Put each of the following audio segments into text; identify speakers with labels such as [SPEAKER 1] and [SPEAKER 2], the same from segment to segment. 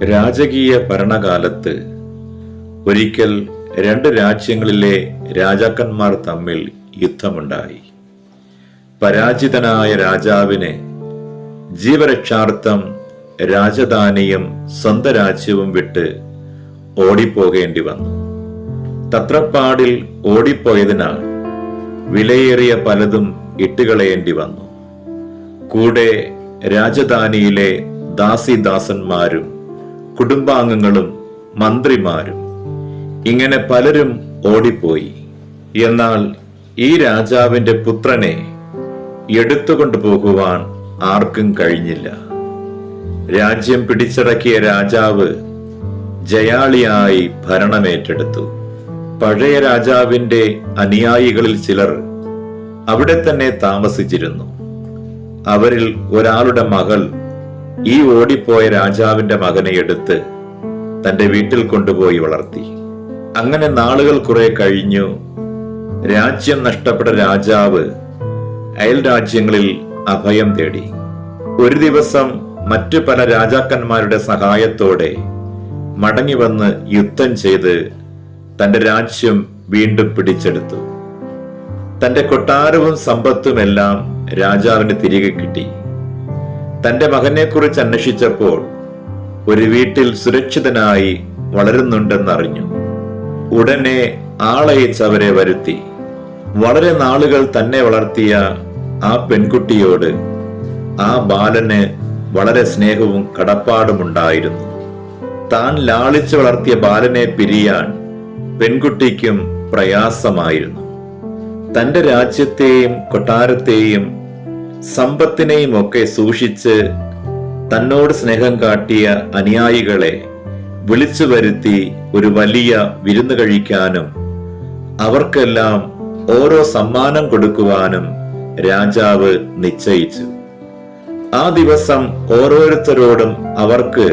[SPEAKER 1] രാജകീയ ഭരണകാലത്ത് ഒരിക്കൽ രണ്ട് രാജ്യങ്ങളിലെ രാജാക്കന്മാർ തമ്മിൽ യുദ്ധമുണ്ടായി. പരാജിതനായ രാജാവിന് ജീവരക്ഷാർത്ഥം രാജധാനിയും സ്വന്തം രാജ്യവും വിട്ട് ഓടിപ്പോകേണ്ടി വന്നു. തത്രപ്പാടിൽ ഓടിപ്പോയതിനാൽ വിലയേറിയ പലതും ഇട്ടുകളയേണ്ടി വന്നു. കൂടെ രാജധാനിയിലെ ദാസിദാസന്മാരും കുടുംബാംഗങ്ങളും മന്ത്രിമാരും ഇങ്ങനെ പലരും ഓടിപ്പോയി. എന്നാൽ ഈ രാജാവിന്റെ പുത്രനെ എടുത്തുകൊണ്ടു പോകുവാൻ ആർക്കും കഴിഞ്ഞില്ല. രാജ്യം പിടിച്ചടക്കിയ രാജാവ് ജയാളിയായി ഭരണമേറ്റെടുത്തു. പഴയ രാജാവിന്റെ അനുയായികളിൽ ചിലർ അവിടെ തന്നെ താമസിച്ചിരുന്നു. അവരിൽ ഒരാളുടെ മകൾ ഈ ഓടിപ്പോയ രാജാവിന്റെ മകനെ എടുത്ത് തന്റെ വീട്ടിൽ കൊണ്ടുപോയി വളർത്തി. അങ്ങനെ നാളുകൾ കുറെ കഴിഞ്ഞു. രാജ്യം നഷ്ടപ്പെട്ട രാജാവ് അയൽ രാജ്യങ്ങളിൽ അഭയം തേടി. ഒരു ദിവസം മറ്റു പല രാജാക്കന്മാരുടെ സഹായത്തോടെ മടങ്ങി വന്ന് യുദ്ധം ചെയ്ത് തന്റെ രാജ്യം വീണ്ടും പിടിച്ചെടുത്തു. തന്റെ കൊട്ടാരവും സമ്പത്തുമെല്ലാം രാജാവിന് തിരികെ കിട്ടി. തന്റെ മകനെക്കുറിച്ച് അന്വേഷിച്ചപ്പോൾ ഒരു വീട്ടിൽ സുരക്ഷിതനായി വളരുന്നുണ്ടെന്നറിഞ്ഞു. ഉടനെ ആളയച്ച് അവരെ വരുത്തി. വളരെ നാളുകൾ തന്നെ വളർത്തിയ ആ പെൺകുട്ടിയോട് ആ ബാലന് വളരെ സ്നേഹവും കടപ്പാടുമുണ്ടായിരുന്നു. താൻ ലാളിച്ചു വളർത്തിയ ബാലനെ പിരിയാൻ പെൺകുട്ടിക്കും പ്രയാസമായിരുന്നു. തന്റെ രാജ്യത്തെയും കൊട്ടാരത്തെയും സമ്പത്തിനെയും ഒക്കെ സൂക്ഷിച്ച് തന്നോട് സ്നേഹം കാട്ടിയ അനുയായികളെ വിളിച്ചു വരുത്തി ഒരു വലിയ വിരുന്ന് കഴിക്കാനും അവർക്കെല്ലാം ഓരോ സമ്മാനം കൊടുക്കുവാനും രാജാവ് നിശ്ചയിച്ചു. ആ ദിവസം ഓരോരുത്തരോടും അവർക്ക്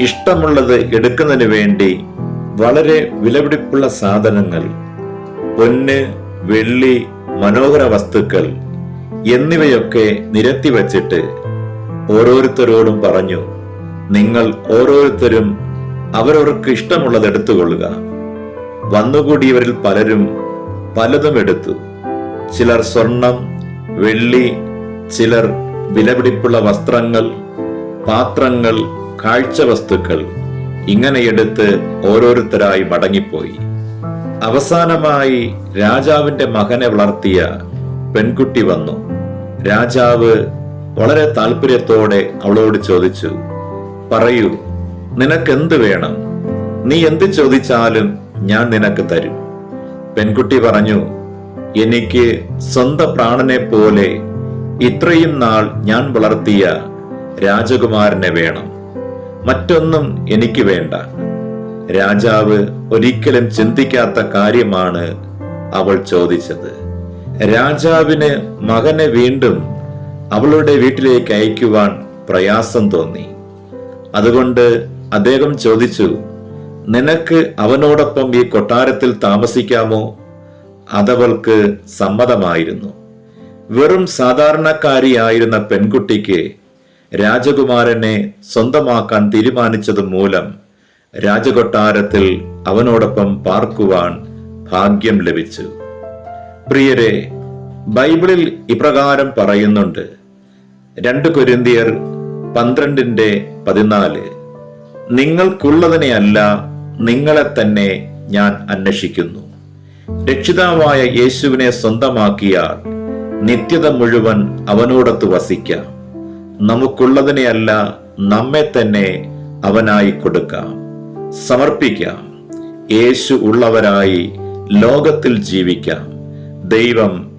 [SPEAKER 1] ഇഷ്ടമുള്ളത് എടുക്കുന്നതിന് വേണ്ടി വളരെ വിലപിടിപ്പുള്ള സാധനങ്ങൾ പൊന്ന് വെള്ളി മനോഹര വസ്തുക്കൾ എന്നിവയൊക്കെ നിരത്തി വച്ചിട്ട് ഓരോരുത്തരോടും പറഞ്ഞു നിങ്ങൾ ഓരോരുത്തരും അവരവർക്ക് ഇഷ്ടമുള്ളത് എടുത്തുകൊള്ളുക. വന്നുകൂടിയവരിൽ പലരും പലതും എടുത്തു. ചിലർ സ്വർണം വെള്ളി ചിലർ വിലപിടിപ്പുള്ള വസ്ത്രങ്ങൾ പാത്രങ്ങൾ കാഴ്ച വസ്തുക്കൾ ഇങ്ങനെ എടുത്ത് ഓരോരുത്തരായി മടങ്ങിപ്പോയി. അവസാനമായി രാജാവിന്റെ മകനെ വളർത്തിയ പെൺകുട്ടി വന്നു. രാജാവ് വളരെ താല്പര്യത്തോടെ അവളോട് ചോദിച്ചു പറയൂ നിനക്കെന്ത് വേണം? നീ എന്ത് ചോദിച്ചാലും ഞാൻ നിനക്ക് തരും. പെൺകുട്ടി പറഞ്ഞു എനിക്ക് സ്വന്തം പ്രാണനെ പോലെ ഇത്രയും നാൾ ഞാൻ വളർത്തിയ രാജകുമാരനെ വേണം. മറ്റൊന്നും എനിക്ക് വേണ്ട. രാജാവ് ഒരിക്കലും ചിന്തിക്കാത്ത കാര്യമാണ് അവൾ ചോദിച്ചത്. രാജാവിന് മകനെ വീണ്ടും അവളുടെ വീട്ടിലേക്ക് അയക്കുവാൻ പ്രയാസം തോന്നി. അതുകൊണ്ട് അദ്ദേഹം ചോദിച്ചു നിനക്ക് അവനോടൊപ്പം ഈ കൊട്ടാരത്തിൽ താമസിക്കാമോ? അതവൾക്ക് സമ്മതമായിരുന്നു. വെറും സാധാരണക്കാരിയായിരുന്ന പെൺകുട്ടിക്ക് രാജകുമാരനെ സ്വന്തമാക്കാൻ തീരുമാനിച്ചത് മൂലം രാജകൊട്ടാരത്തിൽ അവനോടൊപ്പം പാർക്കുവാൻ ഭാഗ്യം ലഭിച്ചു. പ്രിയരെ ബൈബിളിൽ ഇപ്രകാരം പറയുന്നുണ്ട്. രണ്ട് കൊരിന്തിയർ പന്ത്രണ്ടിന്റെ പതിനാല് നിങ്ങൾക്കുള്ളതിനെയല്ല നിങ്ങളെ തന്നെ ഞാൻ അന്വേഷിക്കുന്നു. രക്ഷിതാവായ യേശുവിനെ സ്വന്തമാക്കിയാൽ നിത്യത മുഴുവൻ അവനോടത്ത് വസിക്കാം. നമുക്കുള്ളതിനെയല്ല നമ്മെ തന്നെ അവനായി കൊടുക്കാം. സമർപ്പിക്കാം. യേശു ഉള്ളവരായി ലോകത്തിൽ ജീവിക്കാം. ദൈവം